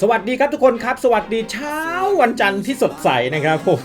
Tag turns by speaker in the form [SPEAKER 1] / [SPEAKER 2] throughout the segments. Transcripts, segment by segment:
[SPEAKER 1] สวัสดีครับทุกคนครับ สวัสดีเช้า วันจันทร์ที่สดใสนะครับผม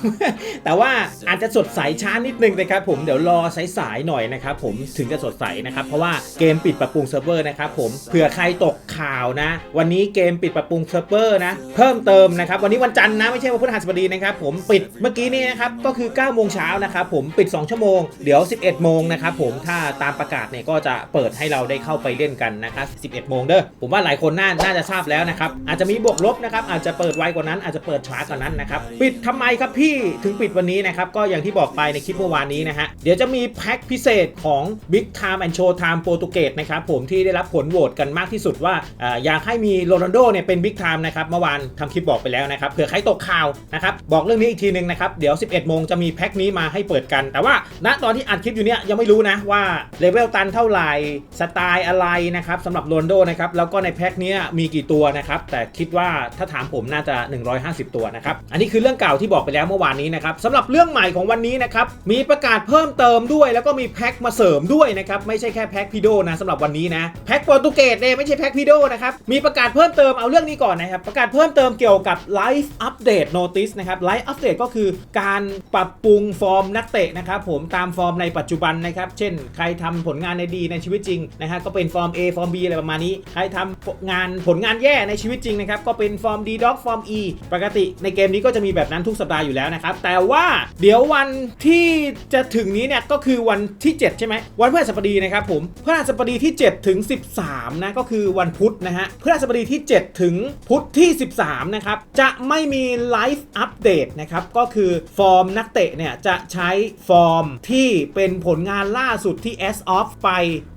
[SPEAKER 1] แต่ว่าอาจจะสดใสช้านิดนึงนะครับผมเดี๋ยวรอสายๆหน่อยนะครับผมถึงจะสดใสนะครับเพราะว่าเกมปิดปรับปรุงเซิร์ฟเวอร์นะครับผมเผื่อใครตกข่าวนะ วันนี้เกมปิดปรับปรุงเซิร์ฟเวอร์นะเพิ่มเติมนะครับวันนี้วันจันทร์นะไม่ใช่วันพฤหัสบดีนะครับผมปิดเมื่อกี้นี้นะครับก็คือ9โมงเช้านะครับผมปิด 2 ชั่วโมงเดี๋ยว 11โมงนะครับผมถ้าตามประกาศเนี่ยก็จะเปิดให้เราได้เข้าไปเล่นกันนะครับ11โมงเด้อผมว่าหลายคนน่าน่าจะทราบแล้วนะครับอาจจะมีบวกลบนะครับอาจจะเปิดไวกว่านั้นอาจจะเปิดช้ากว่านั้นนะครับ ปิดทำไมครับพี่ถึงปิดวันนี้นะครับ ก็อย่างที่บอกไปในคลิปเมื่อวานนี้นะฮะ เดี๋ยวจะมีแพ็คพิเศษของ Big Time and Show Time โปรตุเกสนะครับผมที่ได้รับผลโหวตกันมากที่สุดว่าออยากให้มีโรนัลโดเนี่ยเป็น Big Time นะครับเมื่อวานทำคลิปบอกไปแล้วนะครับเผื่อใครตกข่าวนะครับบอกเรื่องนี้อีกทีหนึงนะครับเดี๋ยว 11 โมงจะมีแพ็คนี้มาให้เปิดกัน แต่ว่าณตอนที่อัดคลิปอยู่เนี่ยยังไม่รู้นะว่าเลเวลตันเท่าไหร่สไตล์อะไรนะครับสำหรับโรนลโดนะครับแล้วก็ในแพ็คนี้มีกี่ตัวนะครับแต่คิดว่าถ้าถามผมน่าจะ 150 ตัวนะครับ อันนี้คือเรื่องเก่าที่บอกไปแล้วเมื่อวานนี้นะครับสำหรับเรื่องใหม่ของวันนี้นะครับมีประกาศเพิ่มเติมด้วย แล้วก็มีแพ็คมาเสริมด้วยนะครับไม่ใช่แค่แพ็คพีโดนะสำหรับวันนี้นะแพ็คโปรตุเกสเนี่ยไม่ใช่แพ็คพีโดนะครับมีประกาศเพิ่มเติมเอาเรื่องนี้ก่อนนะครับประกาศเพิ่มเติมเกี่ยวกับ Live Update Notice นะครับ Live Update ก็คือการปรับปรุงฟอร์มนักเตะนะครับผมตามฟอร์มในปัจจุบันนะครับเช่น ใครทำผลงานในดีในชีวิตจริงนะฮะก็เป็นฟอร์ม A ฟอร์ม B อะไรประมาณนี้ ใครทำงานผลงานแย่ในชีวิตจริงนะครับก็เป็นฟอร์ม D Dog ฟอร์ม E ปกติในเกมนี้ก็จะมีแบบนั้นทุกสัปดาห์อยู่แล้วนะครับ แต่ว่าเดี๋ยววันที่จะถึงนี้เนี่ยก็คือวันที่ 7 ใช่ไหมวันพฤหัสบดีนะครับผมพฤหัสบดีที่ 7 ถึง 13 นะก็คือวันพุธนะฮะพฤหัสบดีที่ 7 ถึงพุธที่ 13 นะครับ จะไม่มีไลฟ์อัปเดตนะครับ ก็คือฟอร์มนักเตะเนี่ยจะใช้ฟอร์มที่เป็นผลงานล่าสุดที่ S off ไป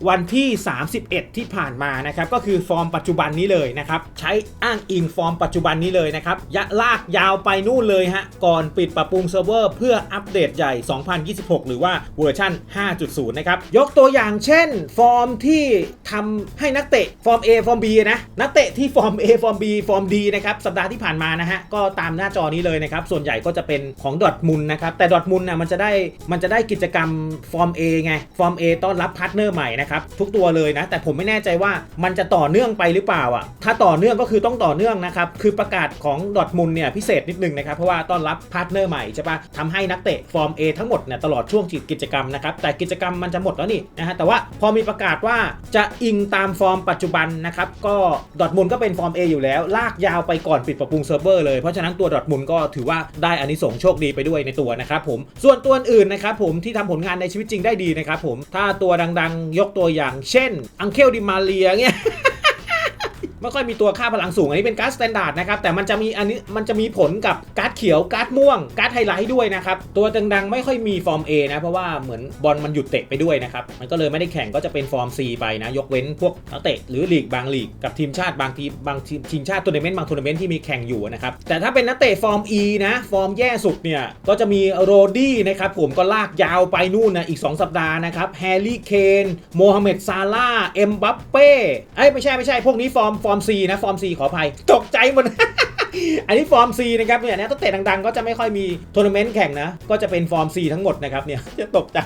[SPEAKER 1] วันที่ 31 ที่ผ่านมานะครับ ก็คือฟอร์มปัจจุบันนี้เลยนะครับ ใช้อ้างอิงฟอร์มปัจจุบันนี้เลยนะครับยะลากยาวไปนู่นเลยฮะ ก่อนปิดปรับปรุงเซิร์ฟเวอร์เพื่ออัปเดตใหญ่ 2026 หรือว่าเวอร์ชัน5.0 นะครับ ยกตัวอย่างเช่น ฟอร์มที่ ทำให้นักเตะฟอร์ม A ฟอร์ม B นะนักเตะที่ฟอร์ม A ฟอร์ม B ฟอร์ม D นะครับสัปดาห์ที่ผ่านมานะฮะก็ตามหน้าจอนี้เลยนะครับส่วนใหญ่ก็จะเป็นของดอทมุนนะครับแต่ดอทมุนนะมันจะได้มันจะได้กิจกรรมฟอร์ม A ไงฟอร์ม A ต้อนรับพาร์ทเนอร์ใหม่นะครับทุกตัวเลยนะแต่ผมไม่แน่ใจว่ามันจะต่อเนื่องไปหรือเปล่าอะถ้าต่อเนื่องก็คือต้องต่อเนื่องนะครับคือประกาศของดอทมุนเนี่ยพิเศษนิดนึงนะครับเพราะว่าต้อนรับพาร์ทเนอร์ใหม่ใช่ปะทำให้นักเตะฟอร์ม A ทั้งหมดเนี่ยตลอดช่วงกิจกรรมนะครับแต่กิจกรรมมันจะหมดแล้วนี่นะฮะแต่ว่าพอมีประกาศว่าจะอิงตามฟอร์มปัจจุบันนะครับก็ดอทมุนก็เป็นฟอร์ม A อยู่แล้ว ลากยาวไปก่อนปิดปรับปรุงเซิร์ฟเวอร์เลย เพราะฉะนั้นตัวดอทมุนก็ถือว่าได้อานิสงส์โชคดีไปด้วยในตัวนะครับผมส่วนตัวอื่นนะครับผมที่ทำผลงานในชีวิตจริงได้ดีนะครับผมถ้าตัวดังๆ ยกตัวอย่าง เช่นอังเคลดิมาเลียเนี่ย ไม่ค่อยมีตัวค่าพลังสูง อันนี้เป็นการ์ดสแตนดาร์ดนะครับแต่มันจะมีอันนี้มันจะมีผลกับการ์ดเขียวการ์ดม่วงการ์ดไฮไลท์ด้วยนะครับตัวดังๆไม่ค่อยมีฟอร์ม A นะเพราะว่าเหมือนบอลมันหยุดเตะไปด้วยนะครับมันก็เลยไม่ได้แข่งก็จะเป็นฟอร์ม C ไปนะยกเว้นพวกนักเตะหรือลีกบางลีกกับทีมชาติบางทีบางทีมทีมชาติทัวร์นาเมนต์บางทัวร์นาเมนต์ที่มีแข่งอยู่นะครับแต่ถ้าเป็นนักเตะฟอร์ม E นะฟอร์มแย่สุดเนี่ยก็จะมีโรดี้นะครับผมก็ลากยาวไปนู่นนะอีก 2 สัปดาห์นะครับแฮร์รี่เคนโมฮัมเหม็ดซาลาเอ็มบัปเป้เอ้ยไม่ใช่ไม่ใช่พวกนี้ฟอร์มอร์ม C นะฟอร์ม C ขออภัย ตกใจหมด อันนี้ฟอร์ม C นะครับเนี่ยนะตั้งแต่ดังๆ ก็จะไม่ค่อยมีทัวร์นาเมนต์แข่งนะ ก็จะเป็นฟอร์ม C ทั้งหมดนะครับเนี่ยจะตกใจ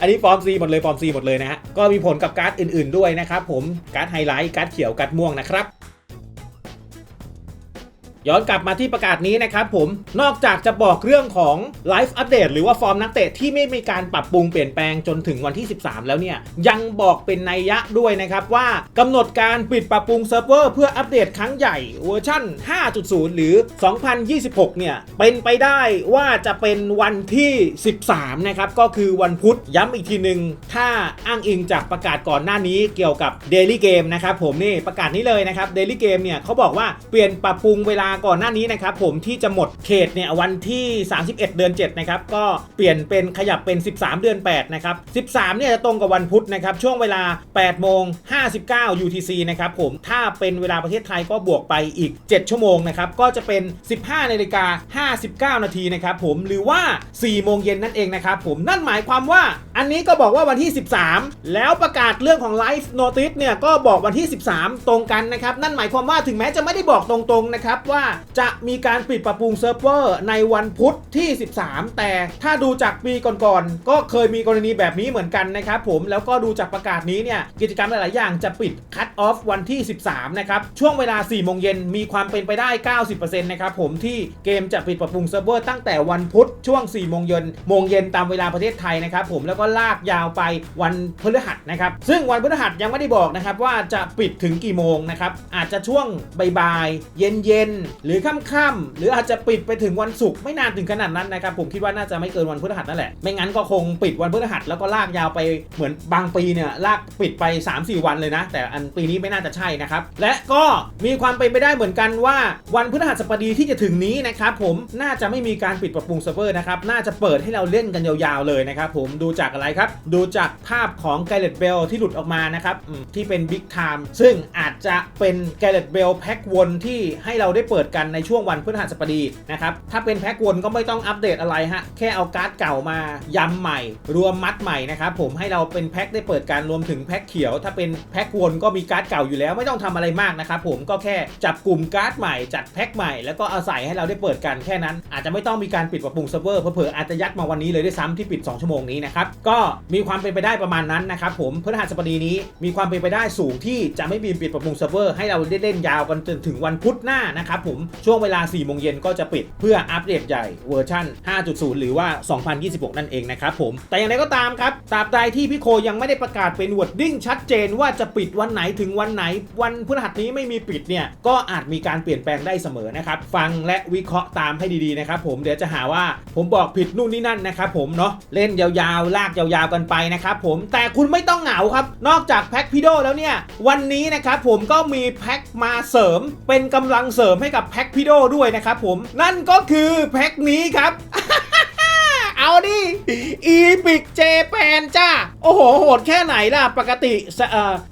[SPEAKER 1] อันนี้ฟอร์ม C หมดเลยฟอร์ม C หมดเลยนะฮะก็มีผลกับการ์ดอื่น ๆด้วยนะครับผมการ์ดไฮไลท์การ์ดเขียวการ์ดม่วงนะครับ ย้อนกลับมาที่ประกาศนี้นะครับผมนอกจากจะบอกเรื่องของไลฟ์อัปเดตหรือว่าฟอร์มนักเตะที่ไม่มีการปรับปรุงเปลี่ยนแปลงจนถึงวันที่ 13 แล้วเนี่ย ยังบอกเป็นนัยยะด้วยนะครับ ว่ากำหนดการปิดปรับปรุงเซิร์ฟเวอร์เพื่ออัปเดตครั้งใหญ่เวอร์ชั่น 5.0 หรือ 2026 เนี่ย เป็นไปได้ว่าจะเป็นวันที่ 13 นะครับ ก็คือวันพุธย้ำอีกทีหนึ่งถ้าอ้างอิงจากประกาศก่อนหน้านี้เกี่ยวกับ Daily Game นะครับผมนี่ประกาศนี้เลยนะครับ Daily Game เนี่ยเขาบอกว่าเปลี่ยนปรับปรุงเวลาก่อนหน้านี้นะครับผมที่จะหมดเขตเนี่ยวันที่ 31 เดือน 7 นะครับ ก็เปลี่ยนเป็นขยับเป็น 13 เดือน 8 นะครับ 13 เนี่ยจะตรงกับวันพุธนะครับ ช่วงเวลา 8 โมง 59 UTC นะครับผมถ้าเป็นเวลาประเทศไทยก็บวกไปอีก 7 ชั่วโมงนะครับ ก็จะเป็น 15นาฬิกา59 นาทีนะครับผมหรือว่า 4 โมงเย็นนั่นเองนะครับผมนั่นหมายความว่าอันนี้ก็บอกว่าวันที่ 13 แล้วประกาศเรื่องของ Live Notice เนี่ยก็บอกวันที่ 13 ตรงกันนะครับ นั่นหมายความว่าถึงแม้จะไม่ได้บอกตรงๆนะครับว่าจะมีการปิดปรับปรุงเซิร์ฟเวอร์ในวันพุธที่ 13 แต่ถ้าดูจากปีก่อนๆก็เคยมีกรณีแบบนี้เหมือนกันนะครับผมแล้วก็ดูจากประกาศนี้เนี่ยกิจกรรมหลายๆอย่างจะปิดคัตออฟวันที่ 13 นะครับ ช่วงเวลา 4 โมงเย็นมีความเป็นไปได้ 90%นะครับผมที่เกมจะปิดปรับปรุงเซิร์ฟเวอร์ตั้งแต่วันพุธช่วง 4 โมงเย็นโมงเย็นตามเวลาประเทศไทยนะครับผมแล้วก็ลากยาวไปวันพฤหัสนะครับ ซึ่งวันพฤหัสยังไม่ได้บอกนะครับว่าจะปิดถึงกี่โมงนะครับอาจจะช่วงบ่ายๆเย็นหรือค่ำๆหรืออาจจะปิดไปถึงวันศุกร์ไม่นานถึงขนาดนั้นนะครับผมคิดว่าน่าจะไม่เกินวันพฤหัสนั่นแหละไม่งั้นก็คงปิดวันพฤหัสแล้วก็ลากยาวไปเหมือนบางปีเนี่ยลากปิดไป 3-4 วันเลยนะ แต่อันปีนี้ไม่น่าจะใช่นะครับและก็มีความเป็นไปได้เหมือนกันว่าวันพฤหัสบดีที่จะถึงนี้นะครับผมน่าจะไม่มีการปิดปรับปรุงเซิร์ฟเวอร์นะครับน่าจะเปิดให้เราเล่นกันยาวๆเลยนะครับผมดูจากอะไรครับ ดูจากภาพของไกเลตเบลที่หลุดออกมานะครับที่เป็นบิ๊กไทม์ซึ่งอาจจะเป็นไกเลตเบลแพ็กวนที่ให้เราได้เปิดิดกันในช่วงวันพฤหัสบดีนะครับถ้าเป็นแพ็กวนก็ไม่ต้องอัปเดตอะไรฮะแค่เอาการ์ดเก่ามายำใหม่ รวมมัดใหม่นะครับผมให้เราเป็นแพ็กได้เปิดการรวมถึงแพ็กเขียว ถ้าเป็นแพ็กวนก็มีการ์ดเก่าอยู่แล้วไม่ต้องทำอะไรมากนะครับผมก็แค่จับกลุ่มการ์ดใหม่จัดแพ็กใหม่ แล้วก็เอาใส่ให้เราได้เปิดกันแค่นั้น อาจจะไม่ต้องมีการปิดปรับปรุงเซิร์ฟเวอร์เผลออาจจะยัดมาวันนี้เลยด้วยซ้ำที่ปิด 2 ชั่วโมงนี้นะครับก็มีความเป็นไปได้ประมาณนั้นนะครับผมพฤหัสบดีนี้มีความเป็นไปได้สูงที่จะไม่มีปิดปรับปรุงเซิร์ฟเวอร์ให้เราได้เล่นยาวกันจนถึงวันพุธหน้านะครับผมช่วงเวลา 4 โมงเย็นก็จะปิดเพื่ออัปเดตใหญ่เวอร์ชัน5.0 หรือว่า 2026 นั่นเองนะครับผม แต่อย่างไรก็ตามครับ ตราบใดที่พี่โคยังไม่ได้ประกาศเป็นวอร์ดดิ้งชัดเจนว่าจะปิดวันไหนถึงวันไหน วันพฤหัสนี้ไม่มีปิดเนี่ย ก็อาจมีการเปลี่ยนแปลงได้เสมอนะครับ ฟังและวิเคราะห์ตามให้ดีๆนะครับผมเดี๋ยวจะหาว่าผมบอกผิดนู่นนี่นั่นนะครับผมเนาะเล่นยาวๆ ลากยาวๆกันไปนะครับผมแต่คุณไม่ต้องเหงาครับ นอกจากแพ็คพิโดแล้วเนี่ยวันนี้นะครับผมก็มีแพ็คมาเสริมเป็นกำลังเสริมให้กับแพ็คพิโดด้วยนะครับผมนั่นก็คือแพ็คนี้ครับ เอาดิอีพิกเจแปนจ้า โอ้โห โหดแค่ไหนล่ะ ปกติ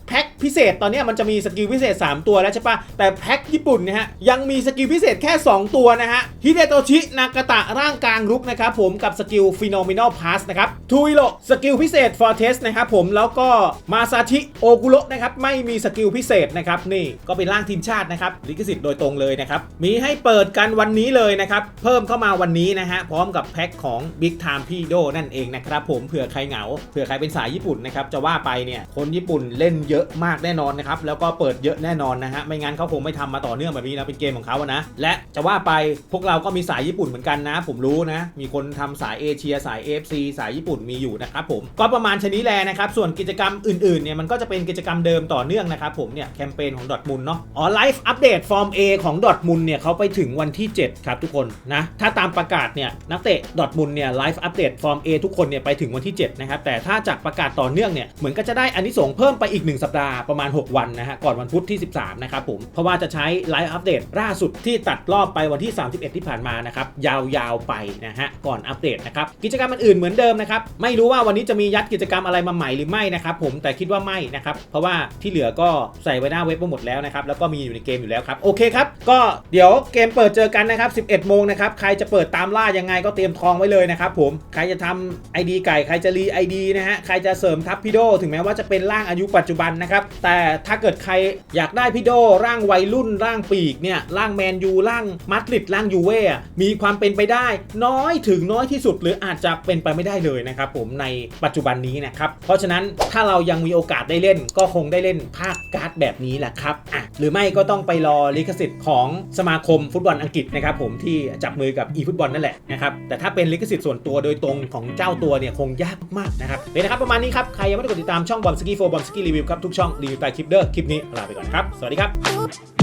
[SPEAKER 1] แพ็คพิเศษตอนนี้มันจะมีสกิลพิเศษ 3 ตัวแล้วใช่ปะแต่แพ็คญี่ปุ่นเนี่ยฮะ ยังมีสกิลพิเศษแค่ 2 ตัวนะฮะฮิเดโตชินากาตะร่างกลางลุกนะครับผมกับสกิลฟิโนมินอลพาสนะครับทูอิโรสกิลพิเศษฟอร์เทสนะครับผมแล้วก็มาซาชิโอกุโรนะครับไม่มีสกิลพิเศษนะครับนี่ก็เป็นร่างทีมชาตินะครับลิขสิทธิ์โดยตรงเลยนะครับมีให้เปิดกันวันนี้เลยนะครับเพิ่มเข้ามาวันนี้นะฮะพร้อมกับแพ็คของบิ� Big Time พี่โดนั่นเองนะครับผมเผื่อใครเหงาเผื่อใครเป็นสายญี่ปุ่นนะครับจะว่าไปเนี่ยคนญี่ปุ่นเล่นเยอะมากแน่นอนนะครับแล้วก็เปิดเยอะแน่นอนนะฮะไม่งั้นเขาคงไม่ทำมาต่อเนื่องแบบนี้นะเป็นเกมของเขาอะนะและจะว่าไปพวกเราก็มีสายญี่ปุ่นเหมือนกันนะ ผมรู้นะมีคนทำสายเอเชียสาย AFC สายญี่ปุ่นมีอยู่นะครับผมก็ประมาณชนิดแลนะครับส่วนกิจกรรมอื่นๆเนี่ยมันก็จะเป็นกิจกรรมเดิมต่อเนื่องนะครับผมเนี่ยแคมเปญของดอทมุนเนาะอ๋อไลฟ์อัปเดตฟอร์ม A ของดอทมุนเนี่ยเขาไปถึงวันที่ 7 ครับทุกคนนะถ้าตามประกาศเนี่ยนักเตะดอทมุนเนี่ยไลฟอัปเดตฟอร์ม A ทุกคนเนี่ยไปถึงวันที่ 7 นะครับ แต่ถ้าจากประกาศต่อเนื่องเนี่ยเหมือนก็จะได้อันนี้ส่งเพิ่มไปอีก 1 สัปดาห์ประมาณ 6 วันนะฮะก่อนวันพุธที่ 13 นะครับผม เพราะว่าจะใช้ไลฟ์อัปเดตล่าสุดที่ตัดรอบไปวันที่ 31 ที่ผ่านมานะครับยาวๆไปนะฮะก่อนอัปเดตนะครับกิจกรรมอื่นๆเหมือนเดิมนะครับไม่รู้ว่าวันนี้จะมียัดกิจกรรมอะไรมาใหม่หรือไม่นะครับผมแต่คิดว่าไม่นะครับเพราะว่าที่เหลือก็ใส่ไว้หน้าเว็บหมดแล้วนะครับแล้วก็มีอยู่ในเกมอยู่แล้วครับโอเคครับก็เดี๋ยวเกมเปิดเจอกันนะครับ11โมงนะครับใครจะเปิดตามล่ายังไงก็เตรียมทองไว้เลยนะครับผมใครจะทำ ID ไก่ใครจะรี ID นะฮะใครจะเสริมทัพพี่โดถึงแม้ว่าจะเป็นร่างอายุปัจจุบันนะครับแต่ถ้าเกิดใครอยากได้พี่โดร่างวัยรุ่นร่างปีกเนี่ยร่างแมนยูร่างมาดริดร่างยูเว่มีความเป็นไปได้ น้อยถึงน้อยที่สุด หรืออาจจะเป็นไปไม่ได้เลยนะครับผมในปัจจุบันนี้นะครับเพราะฉะนั้นถ้าเรายังมีโอกาสได้เล่นก็คงได้เล่นภาคการ์ดแบบนี้แหละครับอะหรือไม่ก็ต้องไปรอลิขสิทธิ์ของสมาคมฟุตบอลอังกฤษนะครับผมที่จับมือกับ e ฟุตบอลนั่นแหละนะครับแต่ถ้าเป็นลิขสิทธิ์ส่วนตัวโดยตรงของเจ้าตัวเนี่ยคงยากมากนะครับเลยนะครับประมาณนี้ครับใครยังไม่ได้กดติดตามช่องบอมสกี้โฟบอมสกี้รีวิวครับทุกช่องรีวิวใต้คลิปเด้อคลิปนี้ลาไปก่อนครับสวัสดีครับ